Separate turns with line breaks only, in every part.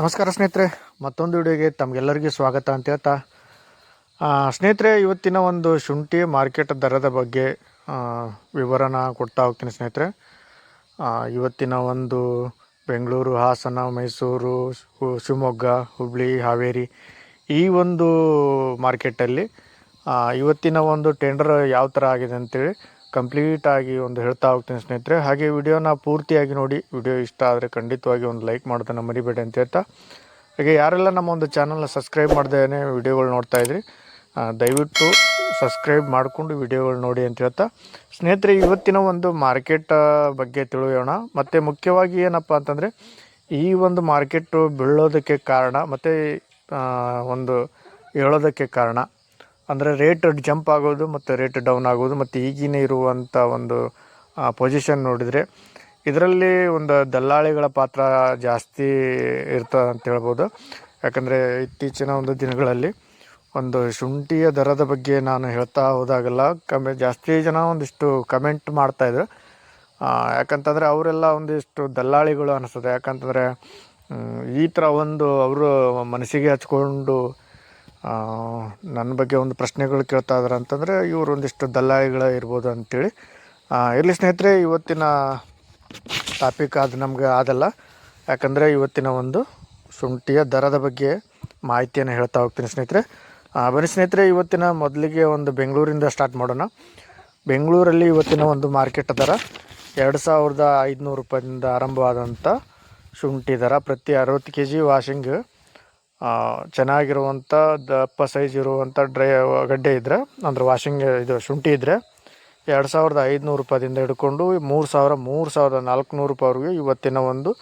ನಮಸ್ಕಾರ ಸ್ನೇಹಿತರೆ, ಮತ್ತೊಂದು ವಿಡಿಯೋಗೆ ತಮಗೆಲ್ಲರಿಗೂ ಸ್ವಾಗತ ಅಂತ ಹೇಳ್ತಾ. ಸ್ನೇಹಿತರೆ, ಇವತ್ತಿನ ಒಂದು ಶುಂಠಿ ಮಾರ್ಕೆಟ್ ದರದ ಬಗ್ಗೆ ವಿವರಣ ವಿವರನ ಕೊಡ್ತಾ ಹೋಗ್ತೀನಿ ಸ್ನೇಹಿತರೆ. ಇವತ್ತಿನ ಒಂದು ಬೆಂಗಳೂರು, ಹಾಸನ, ಮೈಸೂರು ಶಿವಮೊಗ್ಗ ಹುಬ್ಬಳ್ಳಿ ಹಾವೇರಿ ಈ ಒಂದು ಮಾರ್ಕೆಟಲ್ಲಿ ಇವತ್ತಿನ ಒಂದು ಟೆಂಡರ್ ಯಾವ ಥರ ಆಗಿದೆ ಅಂತೇಳಿ ಕಂಪ್ಲೀಟಾಗಿ ಒಂದು ಹೇಳ್ತಾ ಹೋಗ್ತೀನಿ ಸ್ನೇಹಿತರೆ. ಹಾಗೆ ವಿಡಿಯೋನ ಪೂರ್ತಿಯಾಗಿ ನೋಡಿ. ವಿಡಿಯೋ ಇಷ್ಟ ಆದರೆ ಖಂಡಿತವಾಗಿ ಒಂದು ಲೈಕ್ ಮಾಡೋದನ್ನು ಮರಿಬೇಡಿ ಅಂತ ಹೇಳ್ತಾ. ಹಾಗೆ ಯಾರೆಲ್ಲ ನಮ್ಮ ಒಂದು ಚಾನಲ್ನ ಸಬ್ಸ್ಕ್ರೈಬ್ ಮಾಡ್ದೇನೆ ವಿಡಿಯೋಗಳು ನೋಡ್ತಾ ಇದ್ರಿ ದಯವಿಟ್ಟು ಸಬ್ಸ್ಕ್ರೈಬ್ ಮಾಡಿಕೊಂಡು ವಿಡಿಯೋಗಳು ನೋಡಿ ಅಂತ ಹೇಳ್ತಾ. ಸ್ನೇಹಿತರೆ, ಇವತ್ತಿನ ಒಂದು ಮಾರ್ಕೆಟ್ ಬಗ್ಗೆ ತಿಳಿಯೋಣ. ಮತ್ತು ಮುಖ್ಯವಾಗಿ ಏನಪ್ಪ ಅಂತಂದರೆ, ಈ ಒಂದು ಮಾರ್ಕೆಟು ಬೀಳೋದಕ್ಕೆ ಕಾರಣ, ಮತ್ತು ಒಂದು ಹೇಳೋದಕ್ಕೆ ಕಾರಣ ಅಂದರೆ ರೇಟ್ ಜಂಪ್ ಆಗೋದು ಮತ್ತು ರೇಟ್ ಡೌನ್ ಆಗೋದು ಮತ್ತು ಈಗಿನ ಇರುವಂಥ ಒಂದು ಪೊಸಿಷನ್ ನೋಡಿದರೆ ಇದರಲ್ಲಿ ಒಂದು ದಲ್ಲಾಳಿಗಳ ಪಾತ್ರ ಜಾಸ್ತಿ ಇರ್ತದೆ ಅಂತ ಹೇಳ್ಬೋದು. ಯಾಕಂದರೆ ಇತ್ತೀಚಿನ ಒಂದು ದಿನಗಳಲ್ಲಿ ಒಂದು ಶುಂಠಿಯ ದರದ ಬಗ್ಗೆ ನಾನು ಹೇಳ್ತಾ ಹೋದಾಗೆಲ್ಲ ಕಮ್ಮಿ, ಜಾಸ್ತಿ ಜನ ಒಂದಿಷ್ಟು ಕಮೆಂಟ್ ಮಾಡ್ತಾಯಿದ್ರು ಯಾಕಂತಂದರೆ ಅವರೆಲ್ಲ ಒಂದಿಷ್ಟು ದಲ್ಲಾಳಿಗಳು ಅನಿಸ್ತದೆ ಯಾಕಂತಂದರೆ ಈ ಥರ ಒಂದು ಅವರು ಮನಸ್ಸಿಗೆ ಹಚ್ಕೊಂಡು ನನ್ನ ಬಗ್ಗೆ ಒಂದು ಪ್ರಶ್ನೆಗಳು ಕೇಳ್ತಾ ಇದಾರೆ ಅಂತಂದರೆ, ಇವರು ಒಂದಿಷ್ಟು ದಲ್ಲಾಳಿಗಳೇ ಇರ್ಬೋದು ಅಂತೇಳಿ. ಇರಲಿ ಸ್ನೇಹಿತರೆ, ಇವತ್ತಿನ ಟಾಪಿಕ್ ಅದು ನಮಗೆ ಆದಲ್ಲ. ಯಾಕಂದರೆ ಇವತ್ತಿನ ಒಂದು ಶುಂಠಿಯ ದರದ ಬಗ್ಗೆ ಮಾಹಿತಿಯನ್ನು ಹೇಳ್ತಾ ಹೋಗ್ತೀನಿ ಸ್ನೇಹಿತರೆ. ಬನ್ನಿ ಸ್ನೇಹಿತರೆ, ಇವತ್ತಿನ ಮೊದಲಿಗೆ ಒಂದು ಬೆಂಗಳೂರಿಂದ ಸ್ಟಾರ್ಟ್ ಮಾಡೋಣ. ಬೆಂಗಳೂರಲ್ಲಿ ಇವತ್ತಿನ ಒಂದು ಮಾರ್ಕೆಟ್ ದರ ಎರಡು ಸಾವಿರದ ಐದುನೂರು ರೂಪಾಯಿಂದ ಆರಂಭವಾದಂಥ ಶುಂಠಿ ದರ. ಪ್ರತಿ ಅರವತ್ತು ಕೆ ಜಿ ವಾಷಿಂಗ್ ಚೆನ್ನಾಗಿರುವಂಥ ದಪ್ಪ ಸೈಜ್ ಇರುವಂಥ ಡ್ರೈ, ಗಡ್ಡೆ ಇದ್ದರೆ ಅಂದರೆ ವಾಷಿಂಗ್ ಇದು ಶುಂಠಿ ಇದ್ದರೆ ಎರಡು ಸಾವಿರದ ಐದುನೂರು ರೂಪಾಯಿಂದ ಹಿಡ್ಕೊಂಡು ಮೂರು ಸಾವಿರ, ಮೂರು ಸಾವಿರದ ನಾಲ್ಕುನೂರು ರೂಪಾಯಿವರೆಗೆ ಇವತ್ತಿನ ಒಂದು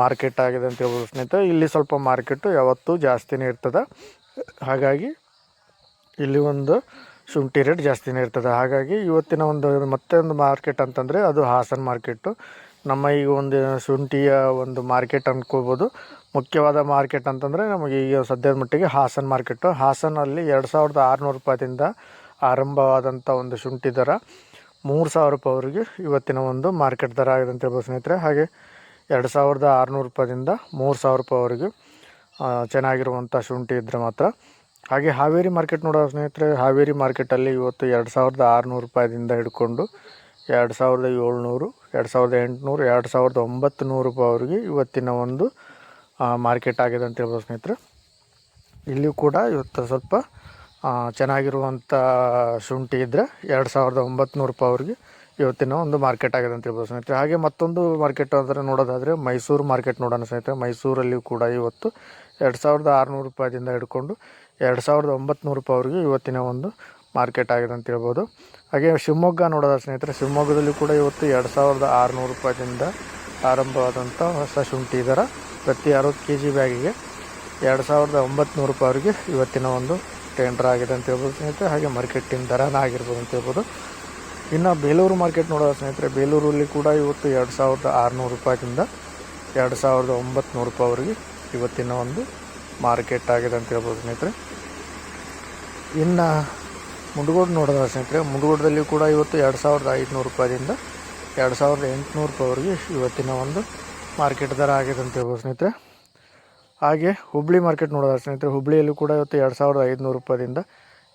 ಮಾರ್ಕೆಟ್ ಆಗಿದೆ ಅಂತ ಹೇಳ್ಬೋದು ಸ್ನೇಹಿತರೆ. ಇಲ್ಲಿ ಸ್ವಲ್ಪ ಮಾರ್ಕೆಟು ಯಾವತ್ತೂ ಜಾಸ್ತಿನೇ ಇರ್ತದೆ. ಹಾಗಾಗಿ ಇಲ್ಲಿ ಒಂದು ಶುಂಠಿ ರೇಟ್ ಜಾಸ್ತಿನೇ ಇರ್ತದೆ. ಹಾಗಾಗಿ ಇವತ್ತಿನ ಒಂದು ಮತ್ತೊಂದು ಮಾರ್ಕೆಟ್ ಅಂತಂದರೆ ಅದು ಹಾಸನ ಮಾರ್ಕೆಟು ನಮ್ಮ ಈಗ ಒಂದು ಶುಂಠಿಯ ಒಂದು ಮಾರ್ಕೆಟ್ ಅಂದ್ಕೋಬೋದು ಮುಖ್ಯವಾದ ಮಾರ್ಕೆಟ್ ಅಂತಂದರೆ ನಮಗೆ ಈಗ ಸದ್ಯದ ಮಟ್ಟಿಗೆ ಹಾಸನ್ ಮಾರ್ಕೆಟು ಹಾಸನಲ್ಲಿ ಎರಡು ಸಾವಿರದ ಆರುನೂರು ರೂಪಾಯಿಂದ ಆರಂಭವಾದಂಥ ಒಂದು ಶುಂಠಿ ದರ ಮೂರು ಸಾವಿರ ರೂಪಾಯಿವರೆಗೆ ಇವತ್ತಿನ ಒಂದು ಮಾರ್ಕೆಟ್ ದರ ಆಗಿದೆ ಅಂತ ಹೇಳ್ಬೋದು ಸ್ನೇಹಿತರೆ. ಹಾಗೆ ಎರಡು ಸಾವಿರದ ಆರುನೂರು ರೂಪಾಯಿಂದ ಮೂರು ಸಾವಿರ ರೂಪಾಯಿವರೆಗೆ ಚೆನ್ನಾಗಿರುವಂಥ ಶುಂಠಿ ಇದ್ದರೆ ಮಾತ್ರ. ಹಾಗೆ ಹಾವೇರಿ ಮಾರ್ಕೆಟ್ ನೋಡೋ ಸ್ನೇಹಿತರೆ. ಹಾವೇರಿ ಮಾರ್ಕೆಟಲ್ಲಿ ಇವತ್ತು ಎರಡು ಸಾವಿರದ ಆರುನೂರು ರೂಪಾಯಿಂದ ಹಿಡ್ಕೊಂಡು ಎರಡು ಸಾವಿರದ ಏಳ್ನೂರು, ಎರಡು ಸಾವಿರದ ಎಂಟುನೂರು, ಎರಡು ಸಾವಿರದ ಒಂಬತ್ತು ನೂರು ರೂಪಾಯಿವರೆಗೆ ಇವತ್ತಿನ ಒಂದು ಮಾರ್ಕೆಟ್ ಆಗಿದೆ ಅಂತ ಹೇಳ್ಬೋದು ಸ್ನೇಹಿತರೆ. ಇಲ್ಲಿಯೂ ಕೂಡ ಇವತ್ತು ಸ್ವಲ್ಪ ಚೆನ್ನಾಗಿರುವಂಥ ಶುಂಠಿ ಇದ್ದರೆ ಎರಡು ಸಾವಿರದ ಒಂಬತ್ತು ರೂಪಾಯಿವರೆಗೆ ಇವತ್ತಿನ ಒಂದು ಮಾರ್ಕೆಟ್ ಆಗಿದೆ ಅಂತ ಹೇಳ್ಬೋದು ಸ್ನೇಹಿತರೆ. ಹಾಗೆ ಮತ್ತೊಂದು ಮಾರ್ಕೆಟ್ ಅಂದರೆ ನೋಡೋದಾದರೆ ಮೈಸೂರು ಮಾರ್ಕೆಟ್ ನೋಡೋಣ ಸ್ನೇಹಿತರೆ. ಮೈಸೂರಲ್ಲಿ ಕೂಡ ಇವತ್ತು ಎರಡು ಸಾವಿರದ ಆರುನೂರು ರೂಪಾಯಿದಿಂದ ಹಿಡ್ಕೊಂಡು ಎರಡು ಸಾವಿರದ ಒಂಬತ್ತು ರೂಪಾಯಿವರೆಗೆ ಇವತ್ತಿನ ಒಂದು ಮಾರ್ಕೆಟ್ ಆಗಿದೆ ಅಂತ ಹೇಳ್ಬೋದು. ಹಾಗೆ ಶಿವಮೊಗ್ಗ ನೋಡೋದ ಸ್ನೇಹಿತರೆ, ಶಿವಮೊಗ್ಗದಲ್ಲಿ ಕೂಡ ಇವತ್ತು ಎರಡು ಸಾವಿರದ ಆರುನೂರು ರೂಪಾಯಿಂದ ಆರಂಭವಾದಂಥ ಹೊಸ ಶುಂಠಿ ದರ ಪ್ರತಿ ಅರವತ್ತು ಕೆ ಜಿ ಬ್ಯಾಗಿಗೆ ಎರಡು ಸಾವಿರದ ಒಂಬತ್ತು ರೂಪಾಯಿವರೆಗೆ ಇವತ್ತಿನ ಒಂದು ಟೆಂಡರ್ ಆಗಿದೆ ಅಂತ ಹೇಳ್ಬೋದು ಸ್ನೇಹಿತರೆ. ಹಾಗೆ ಮಾರ್ಕೆಟಿನ ದರನ ಆಗಿರ್ಬೋದು ಅಂತ ಹೇಳ್ಬೋದು. ಇನ್ನು ಬೇಲೂರು ಮಾರ್ಕೆಟ್ ನೋಡೋದ ಸ್ನೇಹಿತರೆ, ಬೇಲೂರಲ್ಲಿ ಕೂಡ ಇವತ್ತು ಎರಡು ಸಾವಿರದ ಆರುನೂರು ರೂಪಾಯಿಂದ ಎರಡು ಸಾವಿರದ ಒಂಬತ್ತು ರೂಪಾಯಿವರೆಗೆ ಇವತ್ತಿನ ಒಂದು ಮಾರ್ಕೆಟ್ ಆಗಿದೆ ಅಂತ ಹೇಳ್ಬೋದು ಸ್ನೇಹಿತರೆ. ಇನ್ನು ಮುಂಡಗೋಡು ನೋಡಿದ್ರೆ ಸ್ನೇಹಿತರೆ ಮುಂಡಗೋಡದಲ್ಲಿ ಕೂಡ ಇವತ್ತು ಎರಡು ಸಾವಿರದ ಐದುನೂರು ರೂಪಾಯಿಂದ ಎರಡು ಸಾವಿರದ ಎಂಟುನೂರು ರೂಪಾಯಿವರೆಗೆ ಇವತ್ತಿನ ಒಂದು ಮಾರ್ಕೆಟ್ ದರ ಆಗಿದೆ ಅಂತ ಹೇಳ್ಬೋದು ಸ್ನೇಹಿತರೆ. ಹಾಗೆ ಹುಬ್ಳಿ ಮಾರ್ಕೆಟ್ ನೋಡೋದಾದ್ರೆ ಸ್ನೇಹಿತರೆ? ಹುಬ್ಳಿಯಲ್ಲಿ ಕೂಡ ಇವತ್ತು ಎರಡು ಸಾವಿರದ ಐದುನೂರು ರೂಪಾಯಿಂದ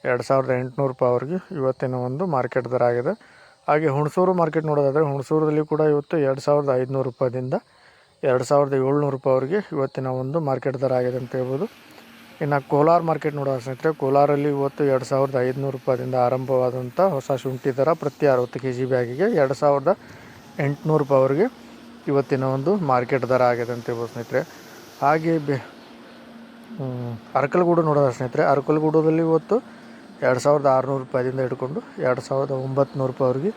ಎರಡು ಸಾವಿರದ ಎಂಟುನೂರು ರೂಪಾಯಿವರೆಗೆ ಇವತ್ತಿನ ಒಂದು ಮಾರ್ಕೆಟ್ ದರ ಆಗಿದೆ. ಹಾಗೆ ಹುಣಸೂರು ಮಾರ್ಕೆಟ್ ನೋಡೋದಾದರೆ ಹುಣಸೂರಲ್ಲಿ ಕೂಡ ಇವತ್ತು ಎರಡು ಸಾವಿರದ ಐದುನೂರು ರೂಪಾಯಿಂದ ಎರಡು ಸಾವಿರದ ಏಳ್ನೂರು ರೂಪಾಯಿವರೆಗೆ ಇವತ್ತಿನ ಒಂದು ಮಾರ್ಕೆಟ್ ದರ ಆಗಿದೆ ಅಂತ ಹೇಳ್ಬೋದು. ಇನ್ನು ಕೋಲಾರ ಮಾರ್ಕೆಟ್ ನೋಡೋ ಸ್ನೇಹಿತರೆ, ಕೋಲಾರಲ್ಲಿ ಇವತ್ತು ಎರಡು ಸಾವಿರದ ಐದುನೂರು ರೂಪಾಯಿಂದ ಆರಂಭವಾದಂಥ ಹೊಸ ಶುಂಠಿ ದರ ಪ್ರತಿ ಅರವತ್ತು ಕೆ ಜಿ ಬ್ಯಾಗಿಗೆ ಎರಡು ಸಾವಿರದ ಎಂಟುನೂರು ರೂಪಾಯಿವರೆಗೆ ಇವತ್ತಿನ ಒಂದು ಮಾರ್ಕೆಟ್ ದರ ಆಗಿದೆ ಅಂತ ಹೇಳ್ಬೋದು ಸ್ನೇಹಿತರೆ. ಹಾಗೆ ಬೆ ಅರಕಲಗೂಡು ನೋಡೋದ ಸ್ನೇಹಿತರೆ. ಅರಕಲಗೂಡದಲ್ಲಿ ಇವತ್ತು ಎರಡು ಸಾವಿರದ ಆರುನೂರು ರೂಪಾಯಿಂದ ಹಿಡ್ಕೊಂಡು ಎರಡು ಸಾವಿರದ ಒಂಬತ್ತು ನೂರು ರೂಪಾಯಿವರೆಗೆ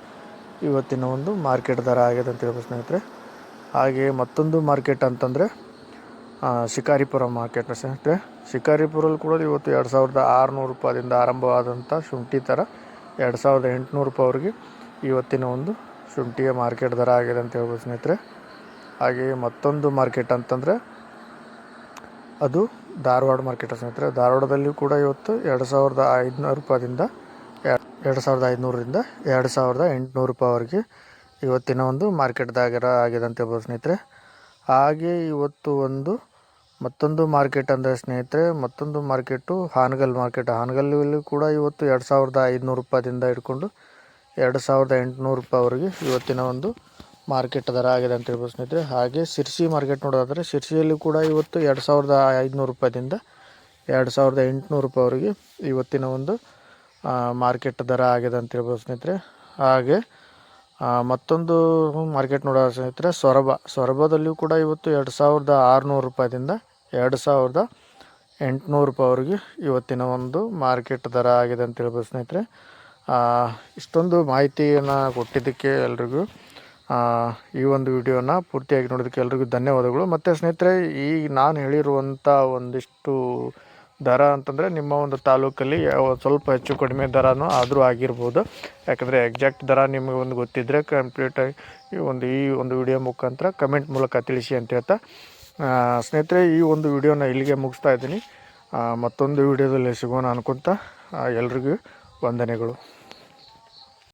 ಇವತ್ತಿನ ಒಂದು ಮಾರ್ಕೆಟ್ ದರ ಆಗಿದೆ ಅಂತ ಹೇಳ್ಬೋದು ಸ್ನೇಹಿತರೆ. ಹಾಗೆ ಮತ್ತೊಂದು ಮಾರ್ಕೆಟ್ ಅಂತಂದರೆ ಶಿಕಾರಿಪುರ ಮಾರ್ಕೆಟ್ ಸ್ನೇಹಿತರೆ. ಶಿಕಾರಿಪುರಲ್ಲಿ ಕೂಡ ಇವತ್ತು ಎರಡು ಸಾವಿರದ ಆರುನೂರು ರೂಪಾಯಿಂದ ಆರಂಭವಾದಂಥ ಶುಂಠಿ ಥರ ಎರಡು ಸಾವಿರದ ಎಂಟುನೂರು ರೂಪಾಯಿವರೆಗೆ ಇವತ್ತಿನ ಒಂದು ಶುಂಠಿಯ ಮಾರ್ಕೆಟ್ ದರ ಆಗಿದೆ ಅಂತ ಹೇಳ್ಬೋದು ಸ್ನೇಹಿತರೆ. ಹಾಗೆಯೇ ಮತ್ತೊಂದು ಮಾರ್ಕೆಟ್ ಅಂತಂದರೆ ಅದು ಧಾರವಾಡ ಮಾರ್ಕೆಟ್ ಸ್ನೇಹಿತರೆ. ಧಾರವಾಡದಲ್ಲಿ ಕೂಡ ಇವತ್ತು ಎರಡು ಸಾವಿರದ ಐದುನೂರು ರೂಪಾಯಿಂದ ಎರಡು ಸಾವಿರದ ಐದುನೂರರಿಂದ ಎರಡು ಸಾವಿರದ ಎಂಟುನೂರು ರೂಪಾಯಿವರೆಗೆ ಇವತ್ತಿನ ಒಂದು ಮಾರ್ಕೆಟ್ ದಾಗರ ಆಗಿದೆ ಅಂತ ಹೇಳ್ಬೋದು ಸ್ನೇಹಿತರೆ. ಹಾಗೆ ಇವತ್ತು ಒಂದು ಮತ್ತೊಂದು ಮಾರ್ಕೆಟ್ ಅಂದರೆ ಸ್ನೇಹಿತರೆ, ಮತ್ತೊಂದು ಮಾರ್ಕೆಟು ಹಾನಗಲ್ ಮಾರ್ಕೆಟ್. ಹಾನಗಲ್ಲಲ್ಲಿ ಕೂಡ ಇವತ್ತು ಎರಡು ಸಾವಿರದ ಐದುನೂರು ರೂಪಾಯಿಂದ ಹಿಡ್ಕೊಂಡು ಎರಡು ಸಾವಿರದ ಎಂಟುನೂರು ರೂಪಾಯಿವರೆಗೆ ಇವತ್ತಿನ ಒಂದು ಮಾರ್ಕೆಟ್ ದರ ಆಗಿದೆ ಅಂತ ಹೇಳ್ಬೋದು ಸ್ನೇಹಿತರೆ. ಹಾಗೆ ಸಿರ್ಸಿ ಮಾರ್ಕೆಟ್ ನೋಡೋದಾದರೆ ಸಿರ್ಸಿಯಲ್ಲಿ ಕೂಡ ಇವತ್ತು ಎರಡು ಸಾವಿರದ ಐದುನೂರು ರೂಪಾಯಿದಿಂದ ಎರಡು ಸಾವಿರದ ಎಂಟುನೂರು ರೂಪಾಯಿವರೆಗೆ ಇವತ್ತಿನ ಒಂದು ಮಾರ್ಕೆಟ್ ದರ ಆಗಿದೆ ಅಂತ ಹೇಳ್ಬೋದು ಸ್ನೇಹಿತರೆ. ಹಾಗೆ ಮತ್ತೊಂದು ಮಾರ್ಕೆಟ್ ನೋಡೋ ಸ್ನೇಹಿತರೆ, ಸೊರಬ. ಸೊರಬದಲ್ಲಿಯೂ ಕೂಡ ಇವತ್ತು ಎರಡು ಸಾವಿರದ ಆರುನೂರು ರೂಪಾಯಿದಿಂದ ಎರಡು ಸಾವಿರದ ಎಂಟುನೂರು ರೂಪಾಯಿವರೆಗೆ ಇವತ್ತಿನ ಒಂದು ಮಾರ್ಕೆಟ್ ದರ ಆಗಿದೆ ಅಂತ ಹೇಳ್ಬೋದು ಸ್ನೇಹಿತರೆ. ಇಷ್ಟೊಂದು ಮಾಹಿತಿಯನ್ನು ಕೊಟ್ಟಿದ್ದಕ್ಕೆ ಎಲ್ರಿಗೂ ಈ ಒಂದು ವಿಡಿಯೋನ ಪೂರ್ತಿಯಾಗಿ ನೋಡೋದಕ್ಕೆ ಎಲ್ರಿಗೂ ಧನ್ಯವಾದಗಳು. ಮತ್ತು ಸ್ನೇಹಿತರೆ ಈಗ ನಾನು ಹೇಳಿರುವಂಥ ಒಂದಿಷ್ಟು ದರ ಅಂತಂದರೆ ನಿಮ್ಮ ಒಂದು ತಾಲೂಕಲ್ಲಿ ಸ್ವಲ್ಪ ಹೆಚ್ಚು ಕಡಿಮೆ ದರನೂ ಆದರೂ ಆಗಿರ್ಬೋದು. ಯಾಕಂದರೆ ಎಕ್ಸಾಕ್ಟ್ ದರ ನಿಮಗೆ ಒಂದು ಗೊತ್ತಿದ್ದರೆ ಕಂಪ್ಲೀಟಾಗಿ ಈ ಒಂದು ಈ ಒಂದು ವಿಡಿಯೋ ಮುಖಾಂತರ ಕಮೆಂಟ್ ಮೂಲಕ ತಿಳಿಸಿ ಅಂತ ಹೇಳ್ತಾ ಸ್ನೇಹಿತರೆ, ಈ ಒಂದು ವಿಡಿಯೋನ ಇಲ್ಲಿಗೆ ಮುಗಿಸ್ತಾ ಇದ್ದೀನಿ. ಮತ್ತೊಂದು ವಿಡಿಯೋದಲ್ಲಿ ಸಿಗೋಣ ಅನ್ಕೊತ ಎಲ್ರಿಗೂ ವಂದನೆಗಳು.